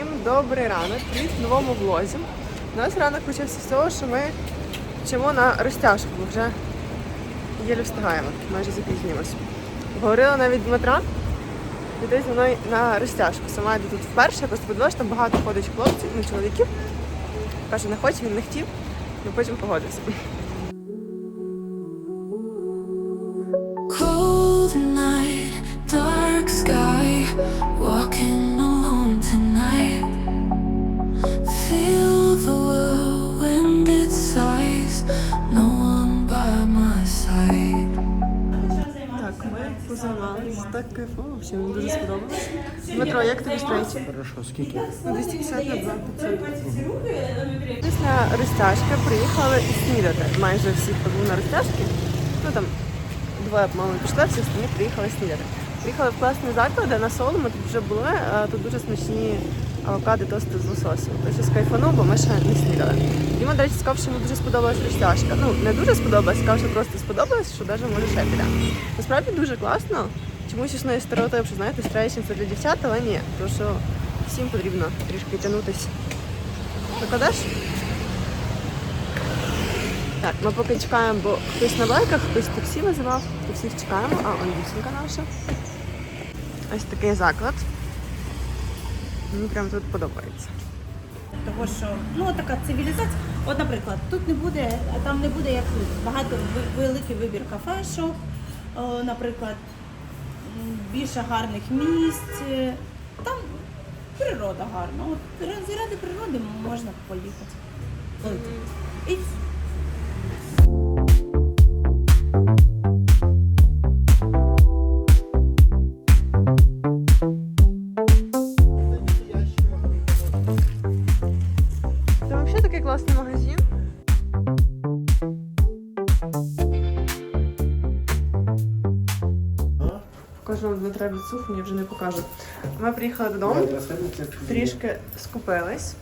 Всім добрий ранок. Привіт в новому влозі. У нас ранок почався з того, що ми вчимо на розтяжку, бо вже єлі встигаємо, майже запізнюємося. Говорила навіть Дмитра, іди зі мною на розтяжку. Сама йду тут вперше, я просто подивилася, там багато ходить хлопців, ну чоловіків. Каже, не хоче, він не хотів, але потім погодився. Так кайфово, взагалі мені дуже сподобалось. Дмитро, як тобі стрейчі? Хорошо, скільки? Ну, 250 на 2 500. Після розтяжки приїхали і снідати. Майже всі, був на розтяжці. Ну там двоє, по-моєму, пішли, всі останні приїхали снідати. Приїхали в класний заклад, де на соло ми тут вже були, а тут дуже смачні авокадо тости з лососем. Той щось бо ми ще не снідали. Йому, до речі, сказав, що йому дуже сподобалась розтяжка. Ну, не дуже сподобалась, сказав, що просто сподобалось, що навіть може ще піде. Насправді дуже класно. Чомусь існує стереотип, що знаєте, стрейчинг це для дівчат, але ні, тому що всім потрібно трішки тягнутися. Викладеш? Так, ми поки чекаємо, бо хтось на байках, хтось таксі визивав, то всіх чекаємо, а он дівчинка наша. Ось такий заклад. Мені прям тут подобається. Того, що ну така цивілізація. От, наприклад, тут не буде, там не буде як тут. Багато великий вибір кафешок, наприклад, більше гарних місць. Там природа гарна. От ра- заради природи можна поїхати. От. І приїхали додому, трішки скупились.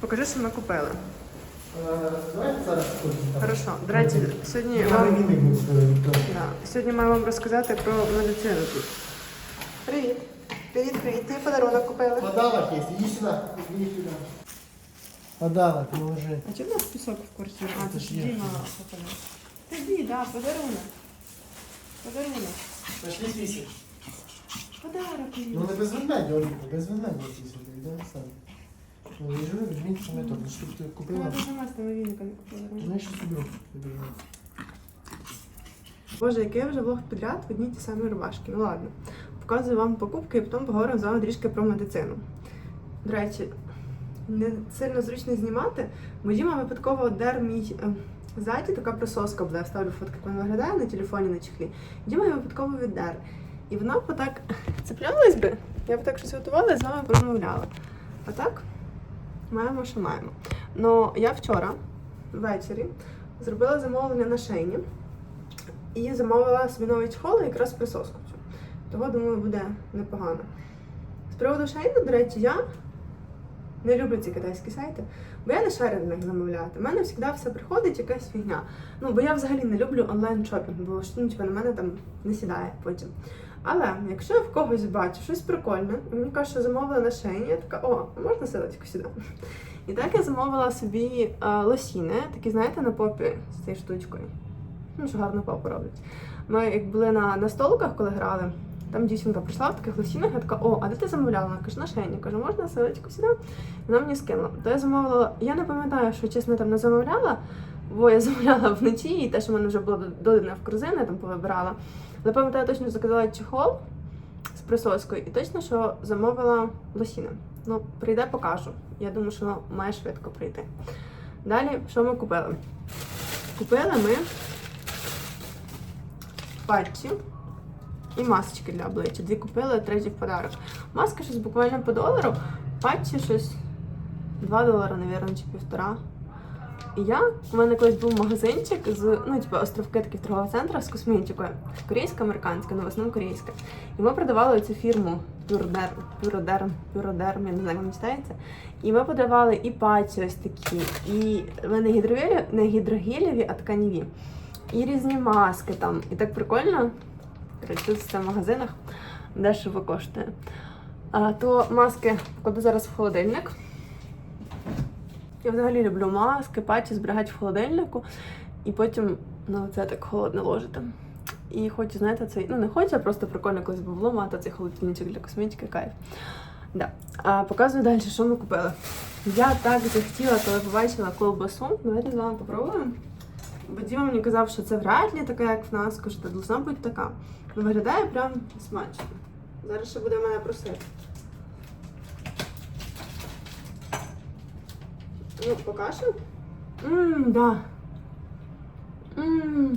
Покажи, що ми купили. Давайте зараз Хорошо. До речі, сьогодні Я вам, да, сьогодні маю вам розказати про медицину тут. Привіт. Привіт, привіт. Ти подарунок купили. Подарок є, іди сюди, іди сюди. Подарок, положи. А чому у нас пісок в квартирі? А, це ж Діма купила. Тоді, да, подарунок. Подарунок. Пошли сісі. Подарок. Ну не без ведмедя, Оліка, без ведмедя сісі, йде сам. Ну, я живу, візьміть що метод, ну, щоб ти Я купила. дуже мало з тими віниками купила. Ну, я ще собі виберу. Боже, який я вже влог підряд в одній ті самі рубашки. Ну ладно. Показую вам покупки і потім поговоримо з вами трішки про медицину. До речі, не сильно зручно знімати, бо Діма випадково дер мій е, ззаді, така присоска буде, я вставлю фотки, як вона виглядає на телефоні на чехлі. Діма її випадково віддер. І вона б так цеплялась би, я б так щось готувала і з вами промовляла. А так, маємо, що маємо. Ну, я вчора ввечері зробила замовлення на шейні. І замовила собі новий чехол і якраз присоску. Того, думаю, буде непогано. З приводу шейну, до речі, я не люблю ці китайські сайти, бо я не шарю на них замовляти. У мене завжди все приходить якась фігня. Ну, бо я взагалі не люблю онлайн шопінг, бо типу, на мене там не сідає потім. Але якщо я в когось бачу щось прикольне, мені кажуть, що замовила на шейні, я така, о, можна силочку сюди? І так я замовила собі е, лосіни, такі, знаєте, на попі з цією штучкою. Ну, що гарно попу роблять. Ми як були на, на столиках, коли грали, там дівчинка прийшла в таких лосінах, я така, о, а де ти замовляла? Вона каже, на шейні. Кажу, можна селечку сюди? Вона мені скинула. То я замовила, я не пам'ятаю, що чесно там не замовляла, бо я замовляла вночі, і те, що в мене вже було додане в корзину, я там повибирала. Але пам'ятаю, точно заказала чехол з присоскою, і точно, що замовила лосіни. Ну, прийде, покажу. Я думаю, що має швидко прийти. Далі, що ми купили? Купили ми патчі і масочки для обличчя. Дві купили, третій в подарок. Маска щось буквально по долару, патчі щось 2 долари, мабуть, чи півтора. І я, у мене колись був магазинчик з, ну, типу, островки таких торгового центру з косметикою. Корейська, американська, ну в основному корейська. І ми продавали цю фірму Пюродерм, Пюродерм, Пюродерм, я не знаю, як читається. І ми подавали і патчі ось такі, і ми не гідрогелі, не гідрогелєві, а тканіві. І різні маски там. І так прикольно. Тут в магазинах дешево коштує. А, то маски кладу зараз в холодильник. Я взагалі люблю маски, патчі зберігати в холодильнику і потім на це так холодно ложити. І хочу, знаєте, цей, ну не хочу, а просто прикольно колись було мати цей холодильничок для косметики, кайф. Да. А показую далі, що ми купили. Я так захотіла, коли побачила колбасу. Давайте з вами попробуємо. Бо Діма мені казав, що це вряд ли така, як в нас, що должна бути така. Виглядає прям смачно. Зараз ще буде мене просити. Ну, покажу. Ммм, да. Ммм.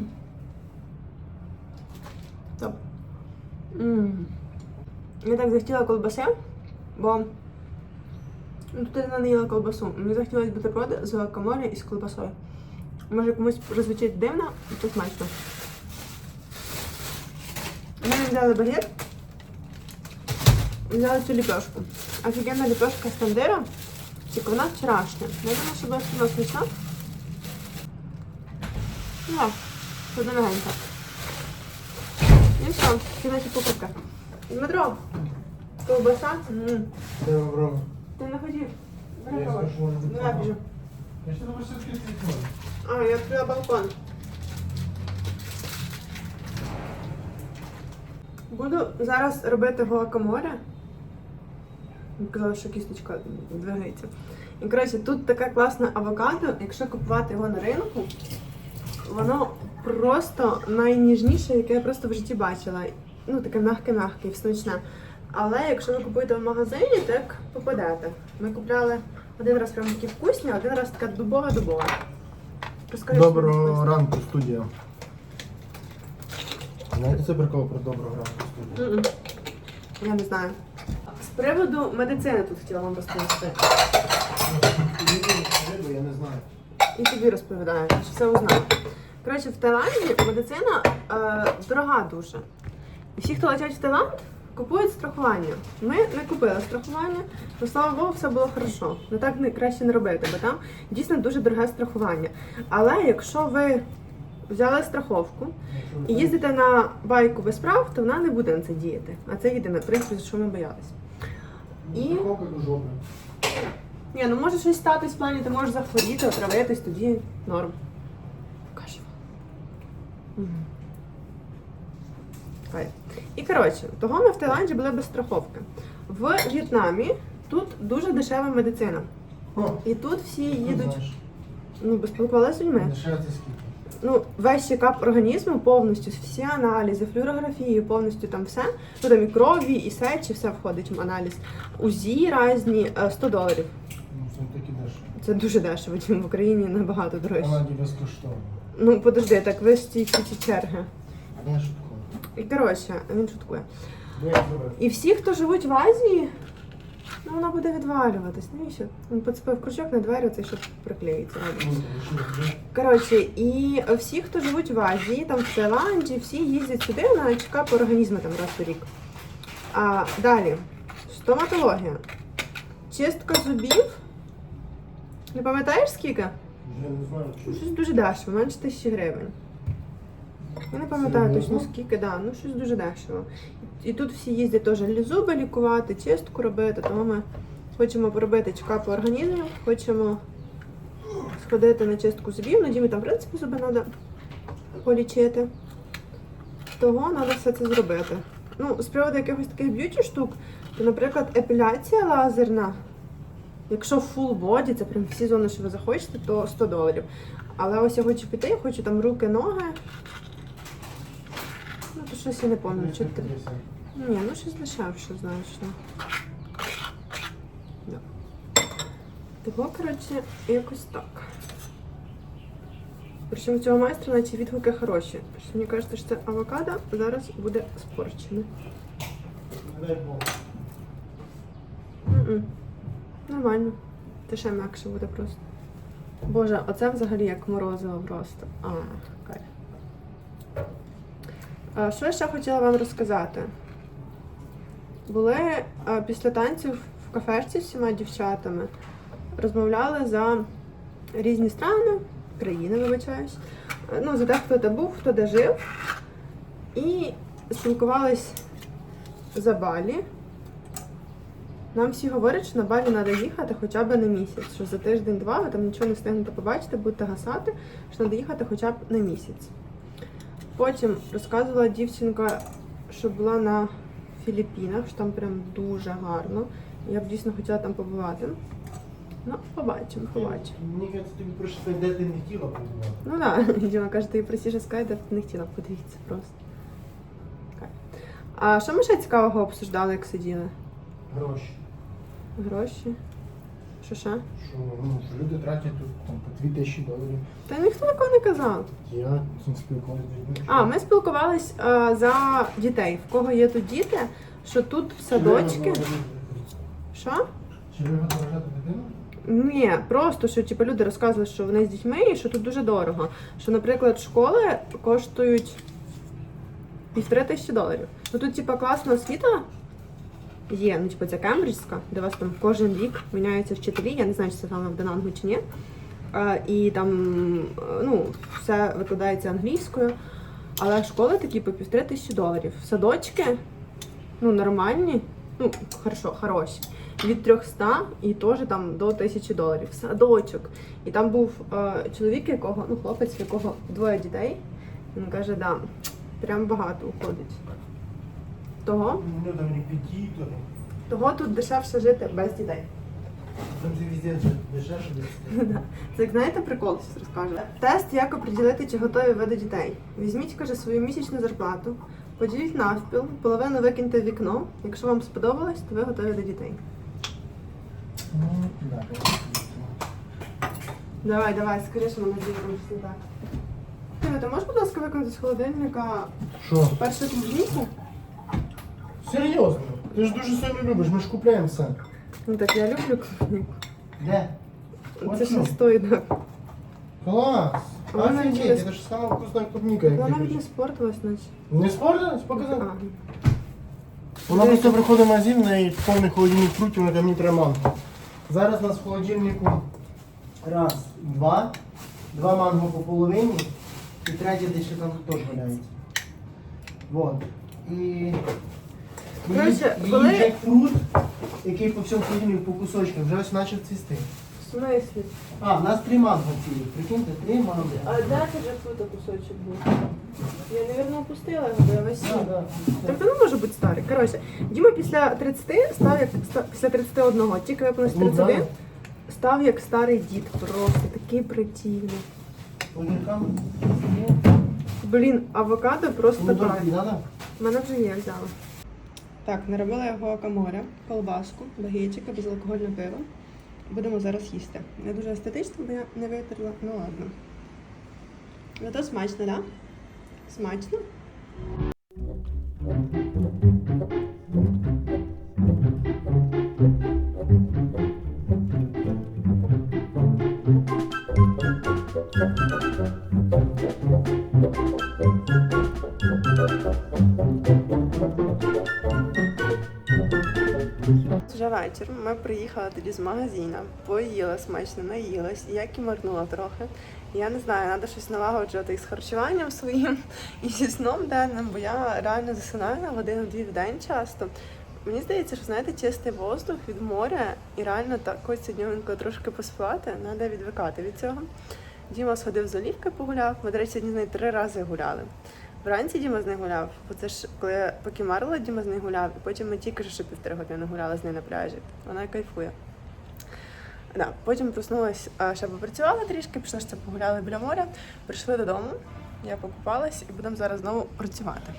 Топ. Ммм. Я так захотіла колбаси, бо ну, тут я не їла колбасу. Мені захотілося бутерброди з гуакамолі і з колбасою. Може комусь прозвучить дивно, це смачно. Ми взяли багет, взяли цю ліпешку. Офігенна ліпешка з тандира, тільки вона вчорашня. Я думаю, що буде вона смачна. Ну, туди легенько. І все, ці наші покупки. Дмитро, ковбаса. М, Це попробуй. Ти не хотів? Бери Я скажу, може, Ну, біжу. Я ще думаю, що це вікно. А, я відкрила балкон. Буду зараз робити гуакамоле. Казала, що кісточка двигається. І коротше, тут таке класне авокадо. Якщо купувати його на ринку, воно просто найніжніше, яке я просто в житті бачила. Ну, таке м'яке-м'яке і смачне. Але якщо ви купуєте в магазині, так попадете. Ми купляли один раз прям такі вкусні, а один раз така дубова-дубова. Розкажи, що Доброго ранку, студія. Знаєте це прикол про доброго ранку студія? Мгм. Я не знаю. Приводу медицини тут хотіла вам розповісти. Я не знаю. І тобі розповідаю, що все узнаю. Коротше, в Таїланді медицина е, дорога дуже. Всі, хто летять в Таїланд, купують страхування. Ми не купили страхування, але слава Богу, все було хорошо. Ну так не краще не робити, бо там дійсно дуже дороге страхування. Але якщо ви взяли страховку і їздите на байку без прав, то вона не буде на це діяти. А це єдине, за що ми боялися. І-. Ні, ну може щось статись в плані, ти можеш захворіти, отравитись, тоді норм. Покажу. Мгм. Кайф. І коротше, того ми в Таїланді були без страховки. В В'єтнамі тут дуже дешева медицина. І тут всі їдуть, знаєш. ну, без з людьми. Дешеве це скільки? Ну, весь чекап організму повністю, всі аналізи, флюорографії, повністю там все. Ну там і крові, і сечі, все входить в аналіз. УЗІ різні, е, 100 доларів. Ну, це таки дешево. Це дуже дешево, чим в Україні набагато дорожче. Канаді безкоштовно. Ну, подожди, так ви ж ці ці ці черги. А я шуткую. І коротше, він шуткує. І всі, хто живуть в Азії, ну вона буде відвалюватись. Ну і що? Він поцепив крючок на двері, цей щоб приклеїться. Коротше, і всі, хто живуть в Азії, там в Таїланді, всі їздять сюди на чекап організму там раз у рік. А далі, стоматологія. Чистка зубів. Не пам'ятаєш скільки? Я не знаю. Щось дуже дешево, менше тисячі гривень. Я не пам'ятаю точно скільки, да, ну щось дуже дешево. І тут всі їздять теж зуби лікувати, чистку робити, тому ми хочемо поробити чекап організму, хочемо сходити на чистку зубів. Ну, Дімі там, в принципі, зуби треба полічити. Того треба все це зробити. Ну, з приводу якихось таких б'юті штук, то, наприклад, епіляція лазерна. Якщо full body, це прям всі зони, що ви захочете, то 100 доларів. Але ось я хочу піти, я хочу там руки, ноги. Щось я не пам'ятаю. Чи. Ні, ну щось дешевше, значно. Да. Того, коротше, якось так. Причому цього майстра наче відгуки хороші. Що мені кажеться, що це авокадо зараз буде спорчене. Нормально. Це ще м'якше буде просто. Боже, оце взагалі як морозиво просто. А, що я ще хотіла вам розказати? Були після танців в кафешці з всіма дівчатами. Розмовляли за різні страни, країни, вибачаюсь. Е, Ну, за те, хто де був, хто де жив. І спілкувались за Балі. Нам всі говорять, що на Балі треба їхати хоча б на місяць, що за тиждень-два ви там нічого не встигнете побачити, будете гасати, що треба їхати хоча б на місяць. Потім розказувала дівчинка, що була на Філіппінах, що там прям дуже гарно. Я б дійсно хотіла там побувати. Ну, побачимо, побачимо. Мені кажеться, тобі проще де ти не хотіла побувати. Ну так, да. Діма каже, ти простіше сказати, де ти не хотіла, подивіться просто. А що ми ще цікавого обсуждали, як сиділи? Гроші. Гроші? Що ще? Що, ну, що люди тратять тут там, по 2 тисячі доларів. Та ніхто такого не казав. Я цим спілкувався з людьми. А, ми спілкувались е, за дітей. В кого є тут діти, що тут садочки. Що? Чи ви виражати дитину? Ні, просто що типу, люди розказували, що вони з дітьми і що тут дуже дорого. Що, наприклад, школи коштують півтори тисячі доларів. Ну тут, типу, класна освіта є, ну, типу, це кембриджська, де вас там кожен рік міняються вчителі. Я не знаю, чи це саме в Денангу чи ні. І там ну, все викладається англійською. Але школи такі по півтори тисячі доларів. Садочки, ну, нормальні, ну, хорошо, хороші. Від 300 і теж там до 1000 доларів. Садочок. І там був е, чоловік, якого, ну, хлопець, якого двоє дітей. Він каже, да, прям багато уходить. Того, Ну, того тут дешевше жити без дітей. Там це везде дешевше десь. Це як знаєте прикол, щось розкажу. Тест, як оприділити, чи готові ви до дітей. Візьміть, каже, свою місячну зарплату, поділіть навпіл, половину викиньте в вікно. Якщо вам сподобалось, то ви готові до дітей. Ну. Давай, давай, скажи, що ми надіємося так. Ти, ти можеш, будь ласка, виконати з холодильника Що? першу клубніку? Серйозно? Ти ж дуже сильно любиш, ми ж купляємо все. Ну так я люблю клубніку. Де? Це От ж що? не стоїть. да. Клас! Вона навіть Офігеть, не- це ж сама вкусна клубніка, як Вона ти навіть не кажеш. спортилась, наче. Не спортилась? Показав. А, Вона просто приходить в магазин, в неї повний холодильник фруктів, вона каже, мені треба манго. Зараз у нас в холодильнику раз, два, два манго по половині, і третє десь ще там теж валяється. Вот. І її, Коротше, її коли- джекфрут, який по всьому холодильнику по кусочкам, вже ось почав цвісти. в смислі? А, в нас три манго цілі. Прикиньте, три манго. А де це вже фото кусочок був? Я, навірно, опустила його, бо я. Тобто не може бути старий. Коротше, Діма після 30 став як ста- після 31, тільки виповнилось Ну, 31, став як старий дід, просто такий притівний. Блін, авокадо просто надо? У мене вже є, взяла. Так, наробила я гуакамоле, колбаску, багетчика, безалкогольне пиво. Будемо зараз їсти. Не дуже естетично, бо я не витерла. Ну ладно. Зато смачно, так? Да? Смачно. Вечір. Ми приїхали тоді з магазину, поїла смачно, наїлась, я кімарнула трохи. Я не знаю, треба щось налагоджувати із харчуванням своїм і зі сном денним, бо я реально засинаю на годину-дві в день часто. Мені здається, що знаєте, чистий воздух від моря і реально так ось днювенько трошки поспати, треба відвикати від цього. Діма сходив з Олівки, погуляв. Ми, до речі, сьогодні з нею три рази гуляли. Вранці Діма з нею гуляв, бо це ж коли я покімарила, Діма з нею гуляв, і потім ми тільки що півтори години гуляли з нею на пляжі. Вона кайфує. Да, потім проснулась, ще попрацювала трішки, пішла ще погуляли біля моря, прийшли додому, я покупалась і будемо зараз знову працювати.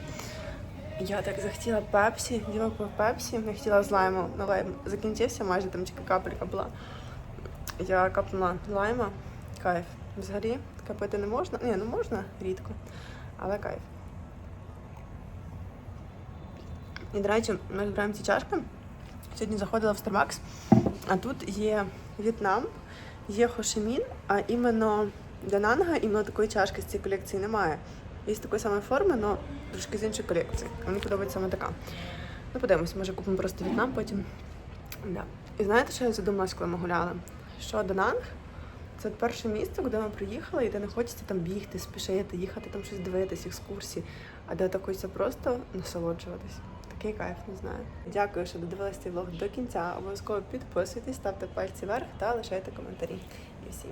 Я так захотіла пепсі, Діма пив пепсі, не хотіла з лайму, на лайм закінчився, майже там тільки капелька була. Я капнула лайма, кайф. Взагалі таке пити не можна. Ні, ну можна рідко, але кайф. І, до речі, ми збираємо ці чашки. Сьогодні заходила в Starbucks, а тут є В'єтнам, є Хошимін, а іменно Дананга, іменно такої чашки з цієї колекції немає. Є з такої самої форми, але трошки з іншої колекції. Мені подобається саме така. Ну, подивимось, може купимо просто В'єтнам потім. Да. І знаєте, що я задумалась, коли ми гуляли? Що Дананг це от перше місце, куди ми приїхали, і де не хочеться там бігти, спішити, їхати, там щось дивитись, екскурсії, а де хочеться просто насолоджуватись. такий кайф, не знаю. Дякую, що додивилися цей влог до кінця. Обов'язково підписуйтесь, ставте пальці вверх та лишайте коментарі. І всім